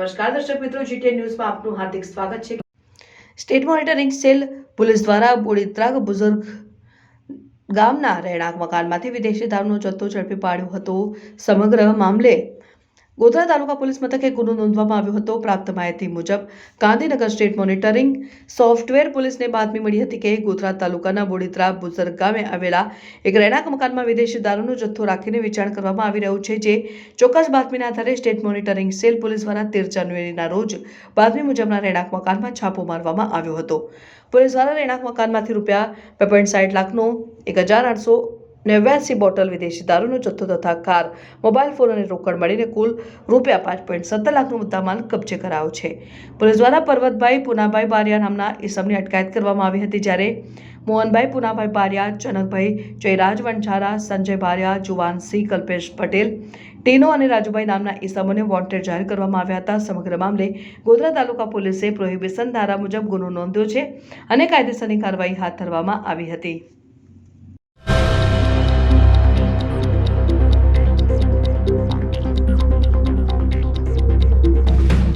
નમસ્કાર, દર્શક મિત્રો જીટીએ ન્યૂઝમાં આપનું હાર્દિક સ્વાગત છે. સ્ટેટ મોનિટરિંગ સેલ પોલીસ દ્વારા બોડીત્રાગ બુઝુર્ગ ગામના રહેણાંક મકાનમાંથી વિદેશી દારૂનો જથ્થો ઝડપી પાડ્યો હતો. સમગ્ર મામલે ગોધરા તાલુકા પોલીસ મથકે ગુનો નોંધવામાં આવ્યો હતો. પ્રાપ્ત માહિતી મુજબ, ગાંધીનગર સ્ટેટ મોનિટરિંગ સોફ્ટવેર પોલીસને બાતમી મળી હતી કે ગોધરા તાલુકાના બોડીત્રા બુઝર્ગ ગામે આવેલા એક રહેણાંક મકાનમાં વિદેશી દારૂનો જથ્થો રાખીને વેચાણ કરવામાં આવી રહ્યું છે, જે ચોક્કસ બાતમીના આધારે સ્ટેટ મોનિટરિંગ સેલ પોલીસ દ્વારા તેર જાન્યુઆરીના રોજ બાતમી મુજબના રહેણાંક મકાનમાં છાપો મારવામાં આવ્યો હતો. પોલીસ દ્વારા રહેણાંક મકાનમાંથી રૂપિયા બે પોઈન્ટ સાઠ લાખનો એક હજાર આઠસો નેવ્યાસી બોટલ વિદેશી દારૂનો જથ્થો તથા કાર, મોબાઈલ ફોન અને રોકડ મળીને કુલ રૂપિયા પાંચ પોઈન્ટ સત્તર લાખનો મુદ્દામાલ કબજે કરાયો છે. પોલીસ દ્વારા પર્વતભાઈ પુનાભાઈ બારિયા નામના ઇસમની અટકાયત કરવામાં આવી હતી જ્યારે મોહનભાઈ પુનાભાઈ બારિયા, જનકભાઈ જયરાજ વંછારા સંજય બારિયા, જુવાનસિંહ કલ્પેશ પટેલ, ટીનો અને રાજુભાઈ નામના ઇસમોને વોન્ટેડ જાહેર કરવામાં આવ્યા હતા. સમગ્ર મામલે ગોધરા તાલુકા પોલીસે પ્રોહિબિશન ધારા મુજબ ગુનો નોંધ્યો છે અને કાયદેસરની કાર્યવાહી હાથ ધરવામાં આવી હતી.